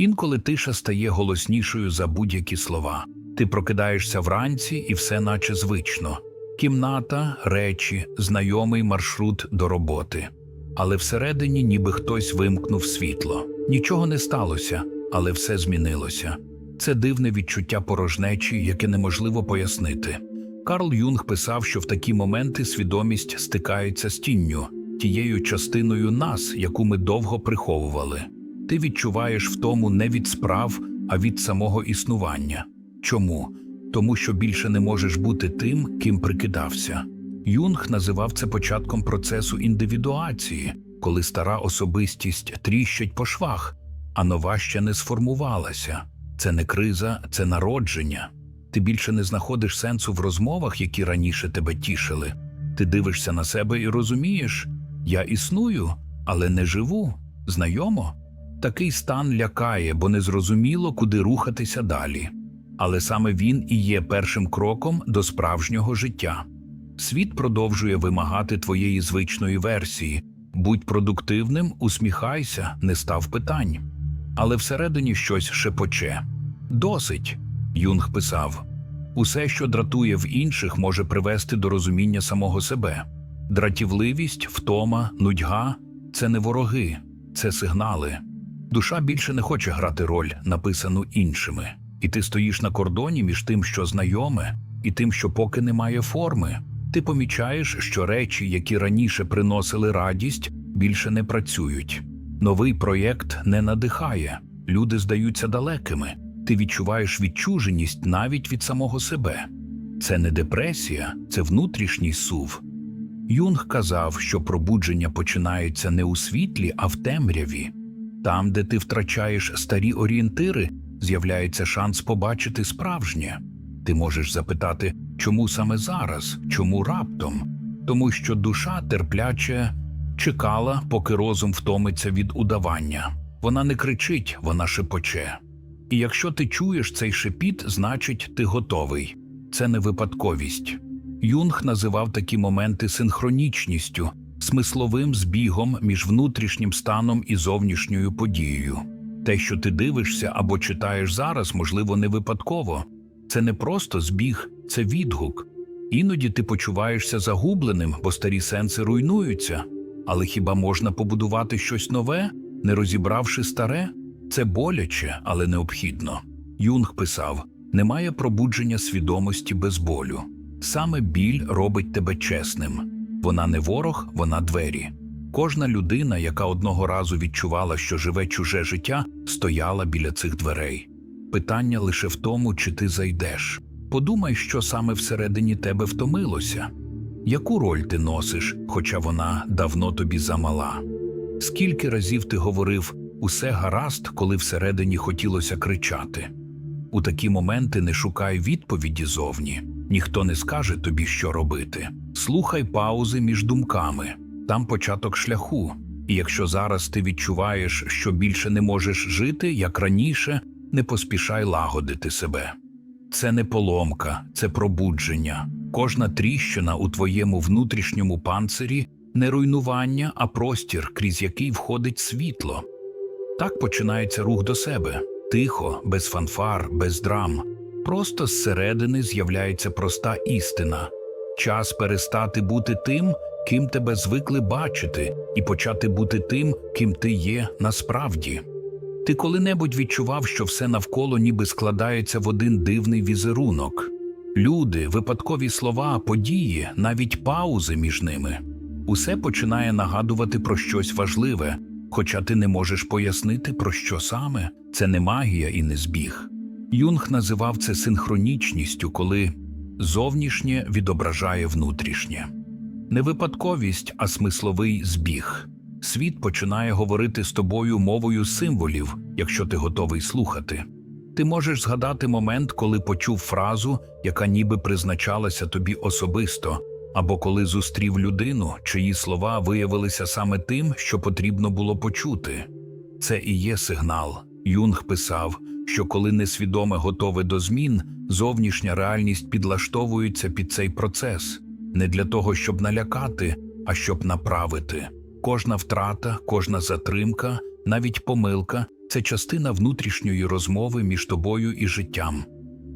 Інколи тиша стає голоснішою за будь-які слова. Ти прокидаєшся вранці, і все наче звично. Кімната, речі, знайомий маршрут до роботи. Але всередині ніби хтось вимкнув світло. Нічого не сталося, але все змінилося. Це дивне відчуття порожнечі, яке неможливо пояснити. Карл Юнг писав, що в такі моменти свідомість стикається з тінню, тією частиною нас, яку ми довго приховували. Ти відчуваєш втому не від справ, а від самого існування. Чому? Тому що більше не можеш бути тим, ким прикидався. Юнг називав це початком процесу індивідуації, коли стара особистість тріщить по швах, а нова ще не сформувалася. Це не криза, це народження. Ти більше не знаходиш сенсу в розмовах, які раніше тебе тішили. Ти дивишся на себе і розумієш, я існую, але не живу. Знайомо? Такий стан лякає, бо незрозуміло, куди рухатися далі. Але саме він і є першим кроком до справжнього життя. Світ продовжує вимагати твоєї звичної версії. Будь продуктивним, усміхайся, не став питань. Але всередині щось шепоче. Досить, Юнг писав. Усе, що дратує в інших, може привести до розуміння самого себе. Дратівливість, втома, нудьга це не вороги, це сигнали. Душа більше не хоче грати роль, написану іншими, і ти стоїш на кордоні між тим, що знайоме, і тим, що поки немає форми. Ти помічаєш, що речі, які раніше приносили радість, більше не працюють. Новий проєкт не надихає, люди здаються далекими. Ти відчуваєш відчуженість навіть від самого себе. Це не депресія, це внутрішній сув. Юнг казав, що пробудження починається не у світлі, а в темряві. Там, де ти втрачаєш старі орієнтири, з'являється шанс побачити справжнє. Ти можеш запитати, чому саме зараз, чому раптом? Тому що душа терпляче чекала, поки розум втомиться від удавання. Вона не кричить, вона шепоче. І якщо ти чуєш цей шепіт, значить ти готовий. Це не випадковість. Юнг називав такі моменти синхронічністю, смисловим збігом між внутрішнім станом і зовнішньою подією. Те, що ти дивишся або читаєш зараз, можливо, не випадково. Це не просто збіг, це відгук. Іноді ти почуваєшся загубленим, бо старі сенси руйнуються. Але хіба можна побудувати щось нове, не розібравши старе? Це боляче, але необхідно. Юнг писав: немає пробудження свідомості без болю. Саме біль робить тебе чесним. Вона не ворог, вона двері. Кожна людина, яка одного разу відчувала, що живе чуже життя, стояла біля цих дверей. Питання лише в тому, чи ти зайдеш. Подумай, що саме всередині тебе втомилося. Яку роль ти носиш, хоча вона давно тобі замала? Скільки разів ти говорив усе гаразд, коли всередині хотілося кричати? У такі моменти не шукай відповіді зовні, ніхто не скаже тобі, що робити. Слухай паузи між думками, там початок шляху. І якщо зараз ти відчуваєш, що більше не можеш жити, як раніше, не поспішай лагодити себе. Це не поломка, це пробудження. Кожна тріщина у твоєму внутрішньому панцирі не руйнування, а простір, крізь який входить світло. Так починається рух до себе тихо, без фанфар, без драм. Просто зсередини з'являється проста істина час перестати бути тим, ким тебе звикли бачити, і почати бути тим, ким ти є насправді. Ти коли-небудь відчував, що все навколо ніби складається в один дивний візерунок. Люди, випадкові слова, події, навіть паузи між ними. Усе починає нагадувати про щось важливе, хоча ти не можеш пояснити, про що саме це не магія і не збіг. Юнг називав це синхронічністю, коли зовнішнє відображає внутрішнє. Не випадковість, а смисловий збіг. Світ починає говорити з тобою мовою символів, якщо ти готовий слухати. Ти можеш згадати момент, коли почув фразу, яка ніби призначалася тобі особисто, або коли зустрів людину, чиї слова виявилися саме тим, що потрібно було почути. Це і є сигнал. Юнг писав, що коли несвідоме готове до змін, зовнішня реальність підлаштовується під цей процес не для того, щоб налякати, а щоб направити. Кожна втрата, кожна затримка, навіть помилка це частина внутрішньої розмови між тобою і життям.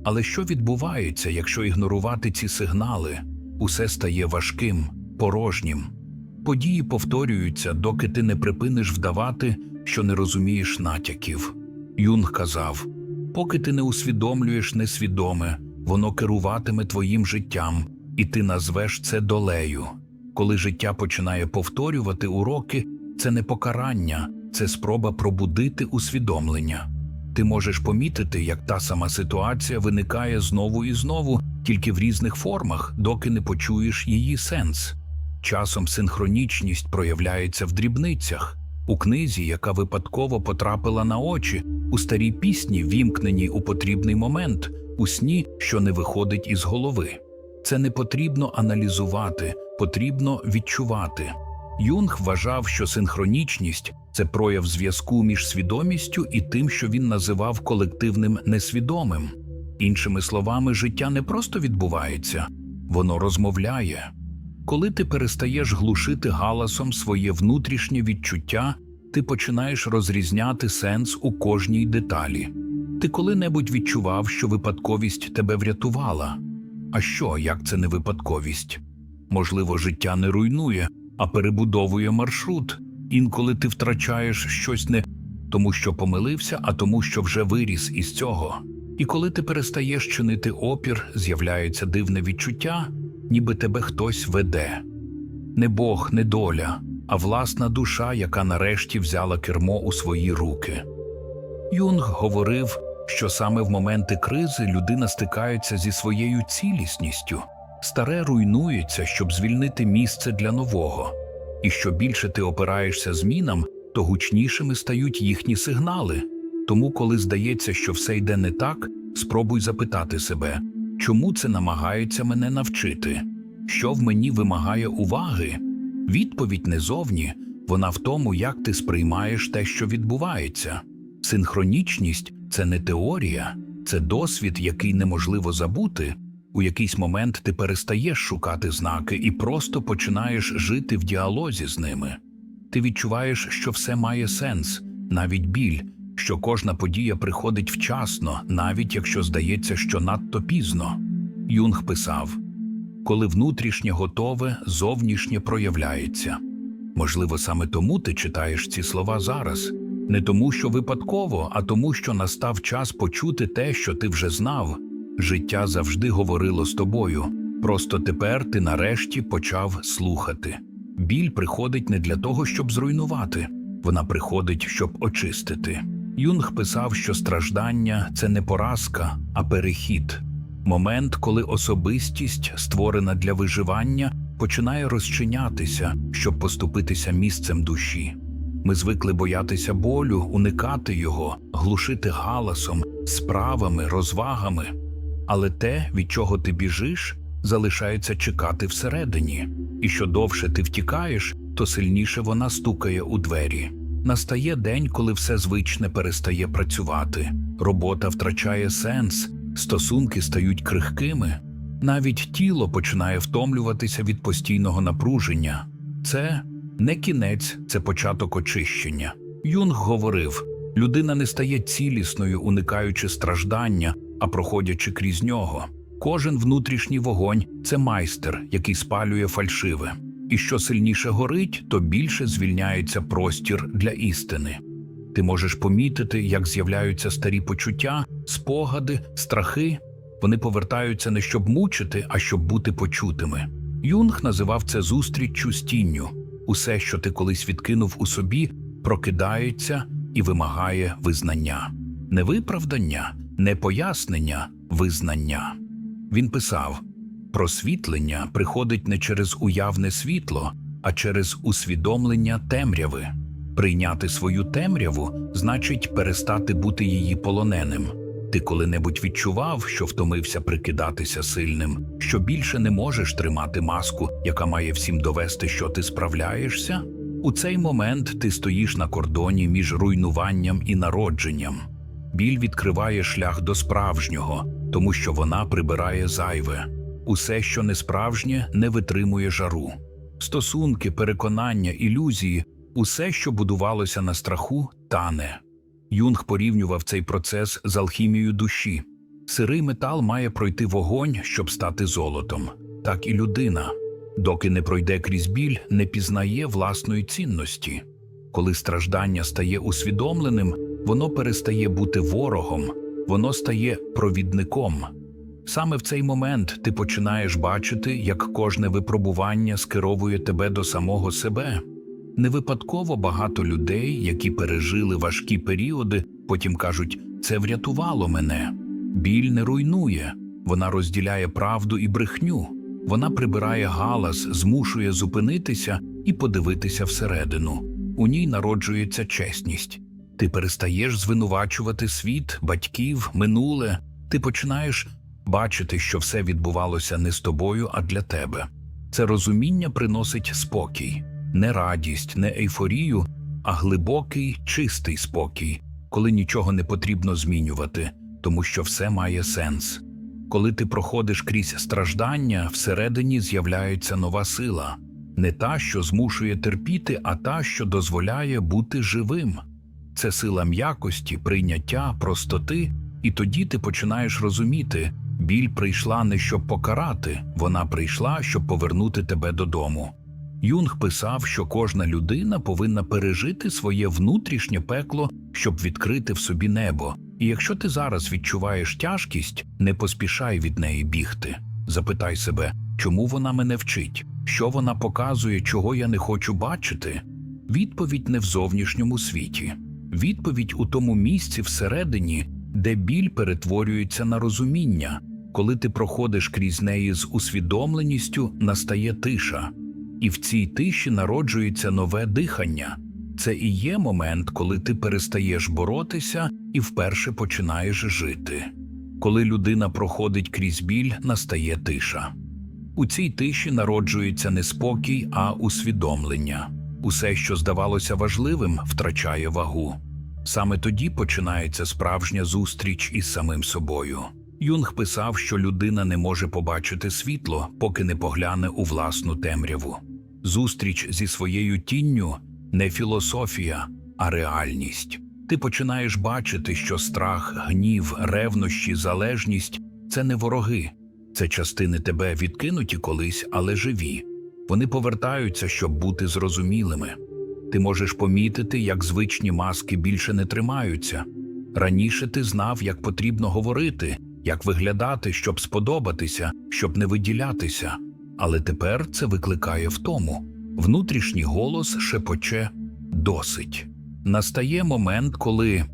Але що відбувається, якщо ігнорувати ці сигнали? Усе стає важким, порожнім. Події повторюються, доки ти не припиниш вдавати, що не розумієш натяків. Юнг казав: поки ти не усвідомлюєш несвідоме, воно керуватиме твоїм життям, і ти назвеш це долею. Коли життя починає повторювати уроки, це не покарання, це спроба пробудити усвідомлення. Ти можеш помітити, як та сама ситуація виникає знову і знову, тільки в різних формах, доки не почуєш її сенс. Часом синхронічність проявляється в дрібницях, у книзі, яка випадково потрапила на очі, у старій пісні, вімкненій у потрібний момент, у сні, що не виходить із голови. Це не потрібно аналізувати, потрібно відчувати. Юнг вважав, що синхронічність це прояв зв'язку між свідомістю і тим, що він називав колективним несвідомим. Іншими словами, життя не просто відбувається, воно розмовляє. Коли ти перестаєш глушити галасом своє внутрішнє відчуття, ти починаєш розрізняти сенс у кожній деталі. Ти коли-небудь відчував, що випадковість тебе врятувала. А що, як це не випадковість? Можливо, життя не руйнує, а перебудовує маршрут. Інколи ти втрачаєш щось не тому, що помилився, а тому, що вже виріс із цього. І коли ти перестаєш чинити опір, з'являється дивне відчуття, ніби тебе хтось веде. Не Бог, не доля, а власна душа, яка нарешті взяла кермо у свої руки. Юнг говорив, що саме в моменти кризи людина стикається зі своєю цілісністю, старе руйнується, щоб звільнити місце для нового. І що більше ти опираєшся змінам, то гучнішими стають їхні сигнали. Тому, коли здається, що все йде не так, спробуй запитати себе, чому це намагається мене навчити, що в мені вимагає уваги. Відповідь не зовні, вона в тому, як ти сприймаєш те, що відбувається. Синхронічність це не теорія, це досвід, який неможливо забути. У якийсь момент ти перестаєш шукати знаки і просто починаєш жити в діалозі з ними. Ти відчуваєш, що все має сенс, навіть біль, що кожна подія приходить вчасно, навіть якщо здається, що надто пізно. Юнг писав коли внутрішнє готове, зовнішнє проявляється. Можливо, саме тому ти читаєш ці слова зараз, не тому, що випадково, а тому, що настав час почути те, що ти вже знав. Життя завжди говорило з тобою, просто тепер ти нарешті почав слухати. Біль приходить не для того, щоб зруйнувати, вона приходить, щоб очистити. Юнг писав, що страждання це не поразка, а перехід. Момент, коли особистість, створена для виживання, починає розчинятися, щоб поступитися місцем душі. Ми звикли боятися болю, уникати його, глушити галасом, справами, розвагами. Але те, від чого ти біжиш, залишається чекати всередині, і що довше ти втікаєш, то сильніше вона стукає у двері. Настає день, коли все звичне перестає працювати, робота втрачає сенс, стосунки стають крихкими, навіть тіло починає втомлюватися від постійного напруження. Це не кінець, це початок очищення. Юнг говорив: людина не стає цілісною, уникаючи страждання, а проходячи крізь нього. Кожен внутрішній вогонь це майстер, який спалює фальшиве. І що сильніше горить, то більше звільняється простір для істини. Ти можеш помітити, як з'являються старі почуття, спогади, страхи. Вони повертаються не щоб мучити, а щоб бути почутими. Юнг називав це зустріччю з тінню. Усе, що ти колись відкинув у собі, прокидається і вимагає визнання, не виправдання, не пояснення, визнання. Він писав: просвітлення приходить не через уявне світло, а через усвідомлення темряви. Прийняти свою темряву значить перестати бути її полоненим. Ти коли-небудь відчував, що втомився прикидатися сильним, що більше не можеш тримати маску, яка має всім довести, що ти справляєшся? У цей момент ти стоїш на кордоні між руйнуванням і народженням. Біль відкриває шлях до справжнього, тому що вона прибирає зайве. Усе, що не справжнє, не витримує жару. Стосунки, переконання, ілюзії, усе, що будувалося на страху, тане. Юнг порівнював цей процес з алхімією душі. Сирий метал має пройти вогонь, щоб стати золотом. Так і людина, доки не пройде крізь біль, не пізнає власної цінності. Коли страждання стає усвідомленим, воно перестає бути ворогом, воно стає провідником. Саме в цей момент ти починаєш бачити, як кожне випробування скеровує тебе до самого себе. Не випадково багато людей, які пережили важкі періоди, потім кажуть: це врятувало мене. Біль не руйнує, вона розділяє правду і брехню, вона прибирає галас, змушує зупинитися і подивитися всередину. У ній народжується чесність. Ти перестаєш звинувачувати світ, батьків, минуле. Ти починаєш бачити, що все відбувалося не з тобою, а для тебе. Це розуміння приносить спокій, не радість, не ейфорію, а глибокий, чистий спокій, коли нічого не потрібно змінювати, тому що все має сенс. Коли ти проходиш крізь страждання, всередині з'являється нова сила, не та, що змушує терпіти, а та, що дозволяє бути живим. Це сила м'якості, прийняття, простоти, і тоді ти починаєш розуміти, біль прийшла не щоб покарати, вона прийшла, щоб повернути тебе додому. Юнг писав, що кожна людина повинна пережити своє внутрішнє пекло, щоб відкрити в собі небо. І якщо ти зараз відчуваєш тяжкість, не поспішай від неї бігти. Запитай себе, чому вона мене вчить, що вона показує, чого я не хочу бачити. Відповідь не в зовнішньому світі, відповідь у тому місці всередині, де біль перетворюється на розуміння. Коли ти проходиш крізь неї з усвідомленістю, настає тиша, і в цій тиші народжується нове дихання. Це і є момент, коли ти перестаєш боротися і вперше починаєш жити. Коли людина проходить крізь біль, настає тиша. У цій тиші народжується не спокій, а усвідомлення. Усе, що здавалося важливим, втрачає вагу. Саме тоді починається справжня зустріч із самим собою. Юнг писав, що людина не може побачити світло, поки не погляне у власну темряву. Зустріч зі своєю тінню не філософія, а реальність. Ти починаєш бачити, що страх, гнів, ревнощі, залежність це не вороги, це частини тебе відкинуті колись, але живі. Вони повертаються, щоб бути зрозумілими. Ти можеш помітити, як звичні маски більше не тримаються. Раніше ти знав, як потрібно говорити, як виглядати, щоб сподобатися, щоб не виділятися. Але тепер це викликає втому. Внутрішній голос шепоче досить. Настає момент, коли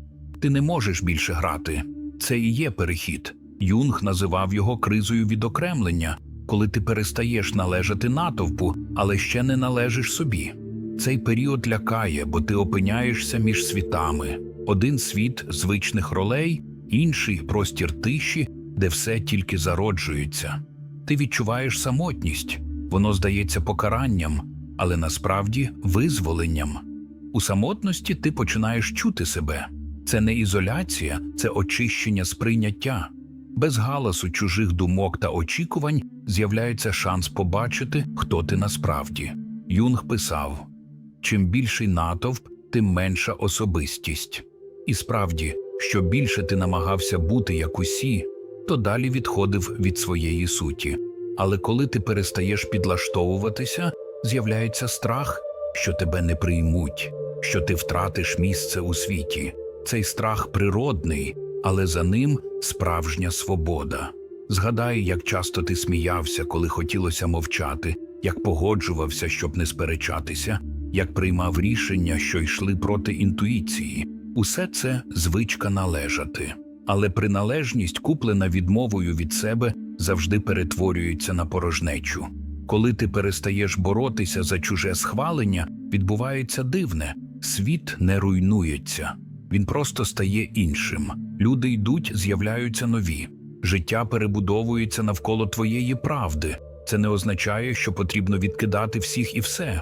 ти не можеш більше грати. Це і є перехід. Юнг називав його кризою відокремлення, коли ти перестаєш належати натовпу, але ще не належиш собі. Цей період лякає, бо ти опиняєшся між світами: один світ звичних ролей, інший простір тиші, де все тільки зароджується. Ти відчуваєш самотність, воно здається покаранням, але насправді визволенням. У самотності ти починаєш чути себе. Це не ізоляція, це очищення сприйняття. Без галасу чужих думок та очікувань з'являється шанс побачити, хто ти насправді. Юнг писав: чим більший натовп, тим менша особистість. І справді, що більше ти намагався бути як усі, то далі відходив від своєї суті. Але коли ти перестаєш підлаштовуватися, з'являється страх, що тебе не приймуть, що ти втратиш місце у світі. Цей страх природний, але за ним справжня свобода. Згадай, як часто ти сміявся, коли хотілося мовчати, як погоджувався, щоб не сперечатися, як приймав рішення, що йшли проти інтуїції. Усе це звичка належати. Але приналежність, куплена відмовою від себе, завжди перетворюється на порожнечу. Коли ти перестаєш боротися за чуже схвалення, відбувається дивне світ не руйнується, він просто стає іншим. Люди йдуть, з'являються нові. Життя перебудовується навколо твоєї правди. Це не означає, що потрібно відкидати всіх і все.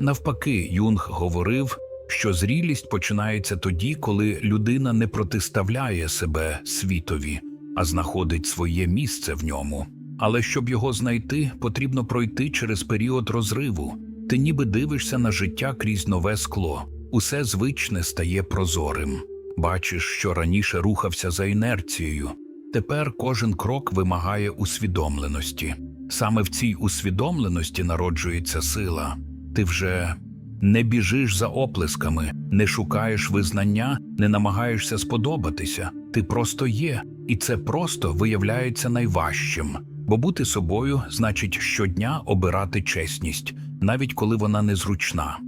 Навпаки, Юнг говорив, що зрілість починається тоді, коли людина не протиставляє себе світові, а знаходить своє місце в ньому. Але щоб його знайти, потрібно пройти через період розриву. Ти ніби дивишся на життя крізь нове скло, усе звичне стає прозорим. бачиш, що раніше рухався за інерцією. Тепер кожен крок вимагає усвідомленості. Саме в цій усвідомленості народжується сила. Ти вже не біжиш за оплесками, не шукаєш визнання, не намагаєшся сподобатися. Ти просто є, і це просто виявляється найважчим. Бо бути собою значить щодня обирати чесність, навіть коли вона незручна.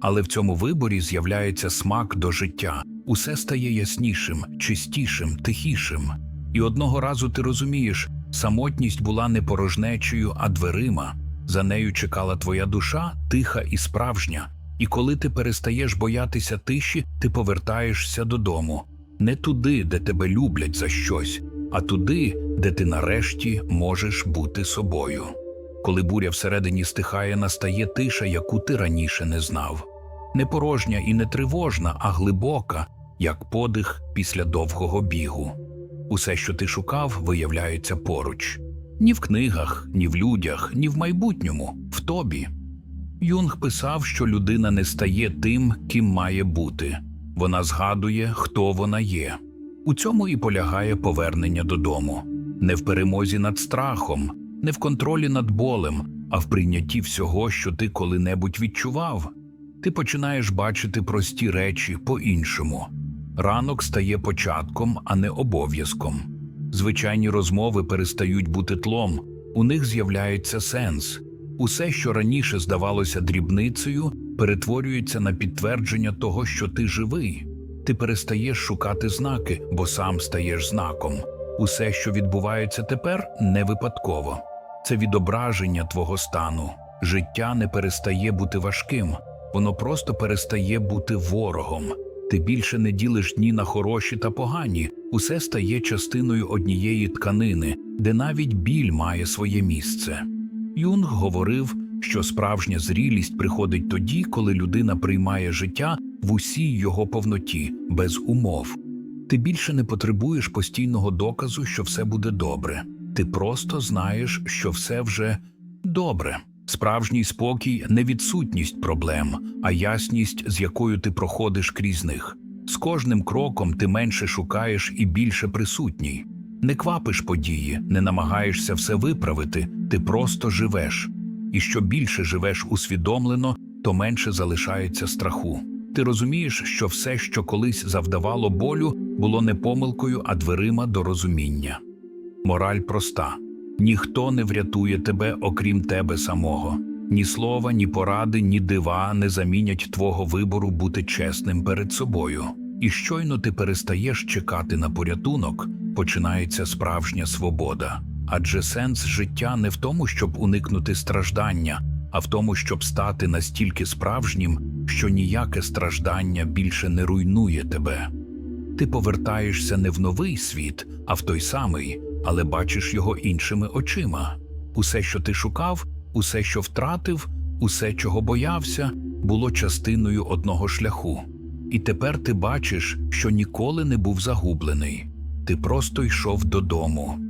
Але в цьому виборі з'являється смак до життя. Усе стає яснішим, чистішим, тихішим. І одного разу ти розумієш, самотність була не порожнечею, а дверима. За нею чекала твоя душа, тиха і справжня. І коли ти перестаєш боятися тиші, ти повертаєшся додому. Не туди, де тебе люблять за щось, а туди, де ти нарешті можеш бути собою. Коли буря всередині стихає, настає тиша, яку ти раніше не знав. Не порожня і не тривожна, а глибока, як подих після довгого бігу. Усе, що ти шукав, виявляється поруч. Ні в книгах, ні в людях, ні в майбутньому, в тобі. Юнг писав, що людина не стає тим, ким має бути. Вона згадує, хто вона є. У цьому і полягає повернення додому. Не в перемозі над страхом, не в контролі над болем, а в прийнятті всього, що ти коли-небудь відчував. Ти починаєш бачити прості речі по-іншому. Ранок стає початком, а не обов'язком. Звичайні розмови перестають бути тлом, у них з'являється сенс. Усе, що раніше здавалося дрібницею, перетворюється на підтвердження того, що ти живий. Ти перестаєш шукати знаки, бо сам стаєш знаком. Усе, що відбувається тепер, не випадково. Це відображення твого стану. Життя не перестає бути важким, воно просто перестає бути ворогом. Ти більше не ділиш дні на хороші та погані, усе стає частиною однієї тканини, де навіть біль має своє місце. Юнг говорив, що справжня зрілість приходить тоді, коли людина приймає життя в усій його повноті, без умов. Ти більше не потребуєш постійного доказу, що все буде добре. Ти просто знаєш, що все вже добре. Справжній спокій не відсутність проблем, а ясність, з якою ти проходиш крізь них. З кожним кроком ти менше шукаєш і більше присутній. Не квапиш події, не намагаєшся все виправити, ти просто живеш. І що більше живеш усвідомлено, то менше залишається страху. Ти розумієш, що все, що колись завдавало болю, було не помилкою, а дверима до розуміння. Мораль проста ніхто не врятує тебе, окрім тебе самого. Ні слова, ні поради, ні дива не замінять твого вибору бути чесним перед собою. І щойно ти перестаєш чекати на порятунок, починається справжня свобода. Адже сенс життя не в тому, щоб уникнути страждання, а в тому, щоб стати настільки справжнім, що ніяке страждання більше не руйнує тебе. Ти повертаєшся не в новий світ, а в той самий, але бачиш його іншими очима. Усе, що ти шукав, усе, що втратив, усе, чого боявся, було частиною одного шляху. І тепер ти бачиш, що ніколи не був загублений. Ти просто йшов додому.